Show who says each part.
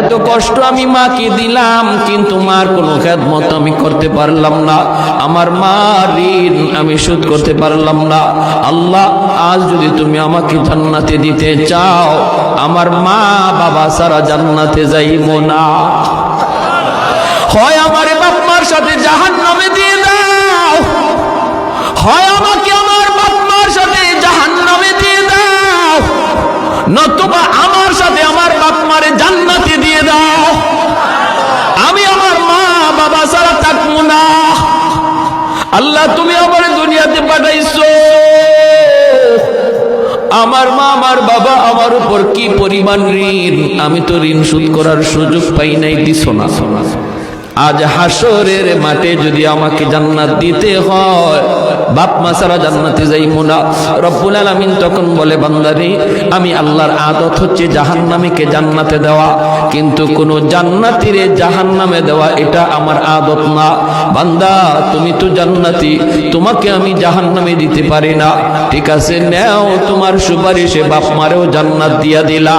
Speaker 1: এত কষ্ট আমি মাকে দিলাম, কিন্তু মার কোনো খেদমত আমি করতে পারলাম না। আমার মা ঋণ আমি শোধ করতে পারলাম না। আল্লাহ, আজ যদি তুমি আমাকে জান্নাতে দিতে চাও, আমার মা বাবা সারা জান্নাতে যাইব না। হয় আমার বাপ মার সাথে জাহান নামে দিয়ে দাও। হয় আমাকে আমার বাপ মার সাথে জাহান নামে দিয়ে দাও। নতুবা আল্লাহ, তুমি আমার দুনিয়াতে পাঠাইছো। আমার মা, আমার বাবা, আমার উপর কি পরিমাণ ঋণ? আমি তো ঋণ শোধ করার সুযোগ পাই নাই দিস না। আজ হাসরের মাঠে যদি আমাকে জান্নাত দিতে হয়, বাপ মা সারা জান্নাতে যাইবো না। রব্বুল আলামিন তখন বলে, বান্দারি, আমি আল্লাহর আদত হচ্ছে জাহান্নামীকে জান্নাতে দেওয়া। কিন্তু কোন জান্নাতিরে জাহান্নামে দেওয়া, এটা আমার আদত না। বান্দা, তুমি তো জান্নাতি, তোমাকে আমি জাহান্নামে দিতে পারি না। ঠিক আছে, নেও, তোমার সুপারিশে বাপ মারেও জান্নাত দিয়া দিলা